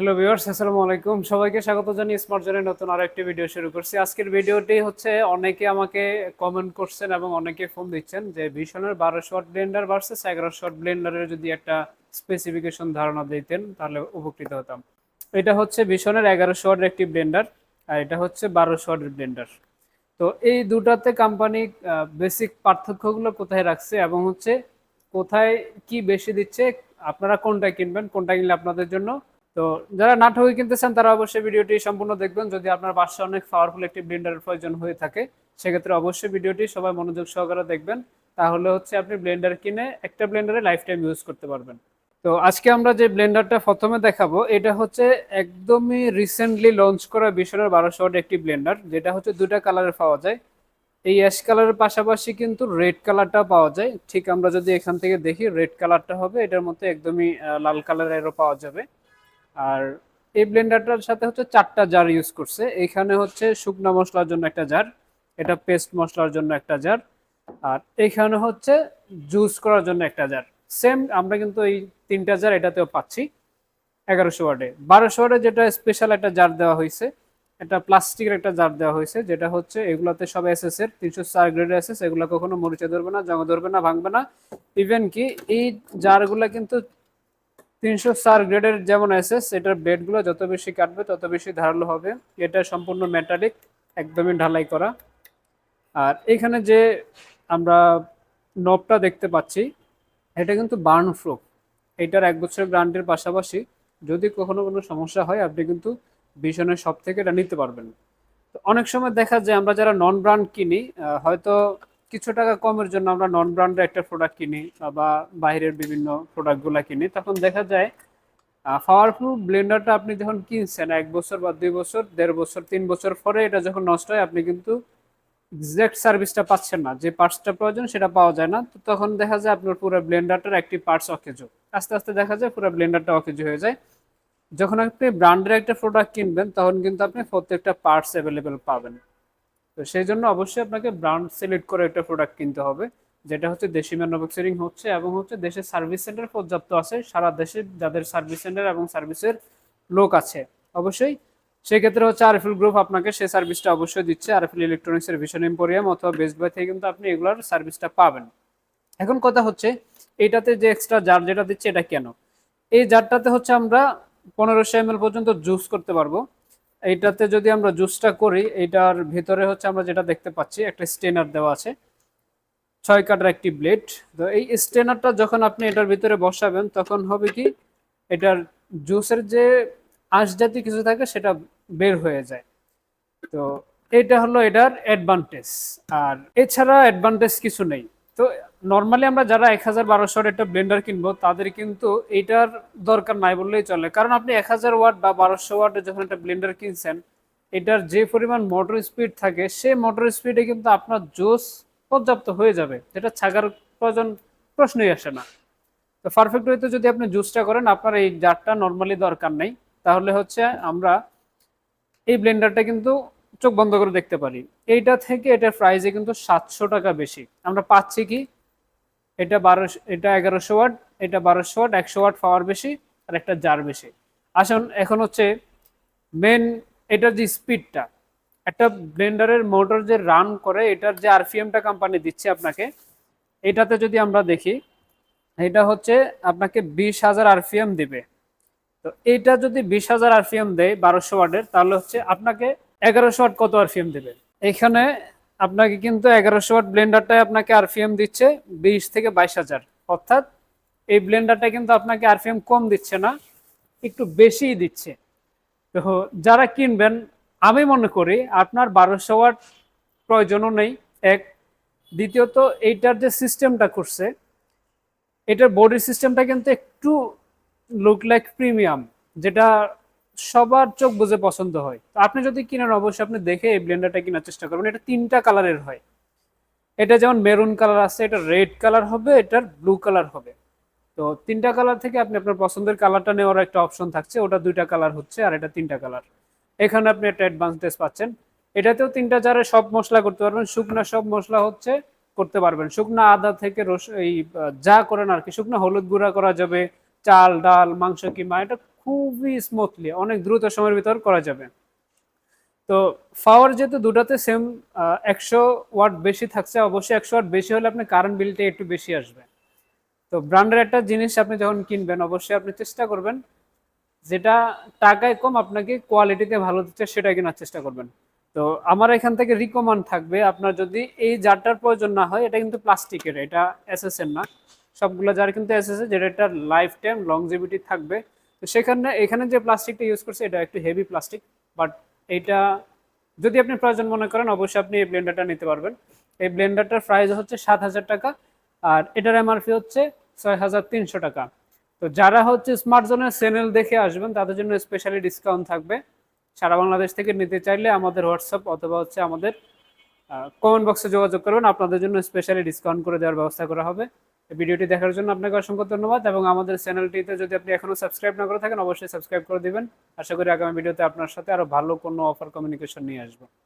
Hello viewers আসসালামু আলাইকুম। সবাইকে স্বাগত জানিয়ে স্মার্ট জনের নতুন আরও একটি ভিডিও শুরু করছি। আজকের ভিডিওটি হচ্ছে অনেকে আমাকে কমেন্ট করছেন এবং অনেকে ফোন দিচ্ছেন যে ভীষণের বারো শট ব্লেন্ডার ভার্সেস এগারো শট ব্লেন্ডারের যদি একটা স্পেসিফিকেশন ধারণা দিতেন, তাহলে উপকৃত হতাম। এটা হচ্ছে ভীষণের এগারো শটের একটি ব্লেন্ডার আর এটা হচ্ছে বারো শটের ব্লেন্ডার তো এই দুটাতে কোম্পানি বেসিক পার্থক্যগুলো কোথায় রাখছে এবং হচ্ছে কোথায় কি বেশি দিচ্ছে, আপনারা কোনটা কিনবেন, কোনটা কিনলে আপনাদের জন্য তো যারা নাটকে কিনতে চান, তারা অবশ্যই ভিডিওটি সম্পূর্ণ দেখবেন। যদি আপনার বাসায় অনেক পাওয়ারফুল একটি ব্লেন্ডারের প্রয়োজন হয়ে থাকে, সেক্ষেত্রে অবশ্যই ভিডিওটি সবাই মনোযোগ সহকারে দেখবেন। তাহলে হচ্ছে আপনি ব্লেন্ডার কিনে একটা ব্লেন্ডারে লাইফ টাইম ইউজ করতে পারবেন। তো আজকে আমরা যে ব্লেন্ডারটা প্রথমে দেখাবো, এটা হচ্ছে একদমই রিসেন্টলি লঞ্চ করা বিশনের বারোশো একটি ব্লেন্ডার যেটা হচ্ছে দুটা কালারের পাওয়া যায়। এই অ্যাশ কালারের পাশাপাশি কিন্তু রেড কালারটা পাওয়া যায়। ঠিক আমরা যদি এখান থেকে দেখি রেড কালারটা হবে, এটার মধ্যে একদমই লাল কালারেরও পাওয়া যাবে। আর এই ব্লেন্ডারটার সাথে হচ্ছে চারটা জার ইউজ করছে। এখানে হচ্ছে শুকনা মশলার জন্য একটা জার এটা পেস্ট মশলার জন্য একটা জার আর এখানে হচ্ছে জুস করার জন্য একটা জার সেম আমরা কিন্তু এই তিনটা জার এটাতেও পাচ্ছি এগারোশো ওয়ার্ডে। বারোশো ওয়ার্ডে যেটা স্পেশাল একটা জার দেওয়া হয়েছে একটা প্লাস্টিকের একটা জার দেওয়া হয়েছে, যেটা হচ্ছে এগুলাতে সব এসএস এর তিনশো চার গ্রেডের এসএস এগুলো কখনো মরিচে ধরবে না, জমা ধরবে না, ভাঙবে না। ইভেন কি এই জারগুলা কিন্তু তিনশো চার গ্রেডের যেমন এসএস এটার বেডগুলো যত বেশি কাটবে, তত বেশি ধারালো হবে। এটা সম্পূর্ণ মেটালিক একদমই ঢালাই করা। আর এখানে যে আমরা নবটা দেখতে পাচ্ছি, এটা কিন্তু বার্ন প্রুফ এটার এক বছরের গ্রান্টের পাশাপাশি যদি কখনো কোনো সমস্যা হয়, আপনি কিন্তু ভীষণের সব থেকে এটা নিতে পারবেন। অনেক সময় দেখা যায়, আমরা যারা নন ব্র্যান্ড কিনি হয়তো কিছু টাকা কমের জন্য আমরা নন ব্র্যান্ডের একটা প্রোডাক্ট কিনি বা বাইরের বিভিন্ন প্রোডাক্টগুলো কিনি, তখন দেখা যায় পাওয়ারফুল ব্লেন্ডারটা আপনি যখন কিনছেন এক বছর বা দুই বছর, দেড় বছর, তিন বছর পরে এটা যখন নষ্ট হয়, আপনি কিন্তু এক্সাক্ট সার্ভিসটা পাচ্ছেন না। যে পার্টসটা প্রয়োজন সেটা পাওয়া যায় না। তো তখন দেখা যায় আপনার পুরো ব্লেন্ডারটার একটি পার্টস অকেজো। আস্তে আস্তে দেখা যায় পুরো ব্লেন্ডারটা অকেজো হয়ে যায়। যখন আপনি ব্র্যান্ডের একটা প্রোডাক্ট কিনবেন, তখন কিন্তু আপনি প্রত্যেকটা পার্টস অ্যাভেলেবেল পাবেন। তো সেই জন্য অবশ্যই আপনাকে ব্র্যান্ড সিলেক্ট করে একটা প্রোডাক্ট কিনতে হবে, যেটা হচ্ছে দেশি ম্যানুফ্যাকচারিং হচ্ছে এবং হচ্ছে দেশের সার্ভিস সেন্টার পর্যাপ্ত আছে, সারা দেশে যাদের সার্ভিস সেন্টার এবং সার্ভিসের লোক আছে। অবশ্যই সেক্ষেত্রে হচ্ছে আরএফএল গ্রুপ আপনাকে সেই সার্ভিসটা অবশ্যই দিচ্ছে, আরএফএল ইলেকট্রনিক্সের ভিশন এম্পোরিয়াম অথবা বেস্ট বাই থেকে কিন্তু আপনি এগুলোর সার্ভিসটা পাবেন। এখন কথা হচ্ছে এটাতে যে এক্সট্রা জার যেটা দিচ্ছে এটা কেন? এই জারটাতে হচ্ছে আমরা পনেরোশো এম পর্যন্ত জুস করতে পারব। এইটাতে যদি আমরা জুসটা করি এটার ভিতরে হচ্ছে আমরা যেটা দেখতে পাচ্ছি, একটা স্টেনার দেওয়া আছে। ছয় কাটার একটি ব্লেড। তো এই স্টেনারটা যখন আপনি এটার ভিতরে বসাবেন, তখন হবে কি, এটার জুসের যে আঁশ জাতীয় কিছু থাকে, সেটা বের হয়ে যায়। তো এটা হলো এটার অ্যাডভান্টেজ আর এছাড়া অ্যাডভান্টেজ কিছু নেই। তো নর্মালি আমরা যারা এক হাজার বারোশোর একটা ব্লেন্ডার কিনবো, তাদের কিন্তু এইটার দরকার নাই বললেই চলে। কারণ আপনি এক হাজার ওয়াট বা বারোশো ওয়াটের যখন একটা ব্লেন্ডার কিনছেন, এটার যে পরিমাণ মোটর স্পিড থাকে, সেই মোটর স্পিডে কিন্তু আপনার জোস পর্যাপ্ত হয়ে যাবে। যেটা ছাগার প্রয়োজন প্রশ্নই আসে না। তো পারফেক্ট হইতে যদি আপনি জুসটা করেন, আপনার এই জারটা নর্মালি দরকার নেই। তাহলে হচ্ছে আমরা এই ব্লেন্ডারটা কিন্তু চোখ বন্ধ করে দেখতে পারি। এইটা থেকে এটার প্রাইসে কিন্তু সাতশো টাকা বেশি। আমরা পাচ্ছি কি এটা বারোশো এটা এগারোশো ওয়াট, এটা বারোশো ওয়াট, একশো ওয়াট পাওয়ার বেশি আর একটা জার বেশি। আসুন, এখন হচ্ছে মেন এটার যে স্পিডটা একটা ব্লেন্ডারের মোটর যে রান করে, এটার যে আরপিএমটা কোম্পানি দিচ্ছে আপনাকে, এটাতে যদি আমরা দেখি, এটা হচ্ছে আপনাকে বিশ হাজার আরপিএম দেবে। তো এটা যদি বিশ হাজার আরপিএম দেয় বারোশো ওয়াটের, তাহলে হচ্ছে আপনাকে এগারোশো ওয়াট কত আরপিএম দেবে? এখানে আপনাকে কিন্তু এগারোশো ওয়াট ব্লেন্ডারটাই আপনাকে আরপিএম দিচ্ছে বিশ থেকে বাইশ হাজার। অর্থাৎ এই ব্লেন্ডারটা কিন্তু আপনাকে আরপিএম কম দিচ্ছে না, একটু বেশিই দিচ্ছে। তো যারা কিনবেন, আমি মনে করি আপনার বারোশো ওয়াট প্রয়োজনও নেই। এক, দ্বিতীয়ত এইটার যে সিস্টেমটা করছে, এটার বডি সিস্টেমটা কিন্তু একটু লুক লাইক প্রিমিয়াম যেটা সবার চোখ বুঝে পছন্দ হয়। তো আপনি যদি কিনেন, অবশ্যই আপনি দেখে এই ব্লেন্ডারটা কেনার চেষ্টা করবেন। এটা তিনটা কালারের হয়। এটা যেমন মেরুন কালার আছে, এটা রেড কালার হবে, এটার ব্লু কালার হবে। তো তিনটা কালার থেকে আপনি আপনার পছন্দের কালারটা নেওয়ার একটা অপশন থাকছে। ওটা দুইটা কালার হচ্ছে আর এটা তিনটা কালার এখানে আপনি একটা অ্যাডভান্টেজ পাচ্ছেন। এটাতেও তিনটা জারে সব মশলা করতে পারবেন। শুকনা সব মশলা হচ্ছে করতে পারবেন। শুকনা আদা থেকে রস এই যা করেন আর কি, শুকনা হলুদ গুঁড়া করা যাবে, চাল, ডাল, মাংস কিমা এটা খুবই স্মুথলি অনেক দ্রুত সময়ের ভিতর করা যাবে। তো পাওয়ার যেহেতু দুটাতে সেম একশো ওয়াট বেশি থাকছে, অবশ্যই একশো ওয়াট বেশি হলে আপনি কারেন্ট বিলটা একটু বেশি আসবে। তো ব্র্যান্ডের একটা জিনিস আপনি যখন কিনবেন, অবশ্যই আপনি চেষ্টা করবেন, যেটা টাকায় কম আপনাকে কোয়ালিটিতে ভালো দিচ্ছে সেটা কেনার চেষ্টা করবেন। তো আমার এখান থেকে রিকমান্ড থাকবে, আপনার যদি এই জারটার প্রয়োজন না হয়, এটা কিন্তু প্লাস্টিকের, এটা এসএস এর না। সবগুলো জার কিন্তু এসএস এর যেটা একটা লাইফ টাইম লংজিভিটি থাকবে। তো সেখানে, এখানে যে প্লাস্টিকটা ইউজ করছে, এটা একটু হেভি প্লাস্টিক বাট এইটা যদি আপনি প্রয়োজন মনে করেন, অবশ্যই আপনি এই ব্লেন্ডারটা নিতে পারবেন। এই ব্লেন্ডারটার প্রাইস হচ্ছে সাত হাজার টাকা, আর এটার এমআরপি হচ্ছে ছয় হাজার তিনশো টাকা। তো যারা হচ্ছে স্মার্ট জোনের চ্যানেল দেখে আসবেন, তাদের জন্য স্পেশালি ডিসকাউন্ট থাকবে। সারা বাংলাদেশ থেকে নিতে চাইলে আমাদের হোয়াটসঅ্যাপ অথবা হচ্ছে আমাদের কমেন্ট বক্সে যোগাযোগ করবেন। আপনাদের জন্য স্পেশালি ডিসকাউন্ট করে দেওয়ার ব্যবস্থা করা হবে। ভিডিওটি দেখার জন্য আপনাকে অসংখ্য ধন্যবাদ এবং আমাদের চ্যানেলটিতে যদি আপনি এখনও সাবস্ক্রাইব না করে থাকেন, অবশ্যই সাবস্ক্রাইব করে দিবেন। আশা করি আগামী ভিডিওতে আপনার সাথে আরও ভালো কোনো অফার কমিউনিকেশন নিয়ে আসব।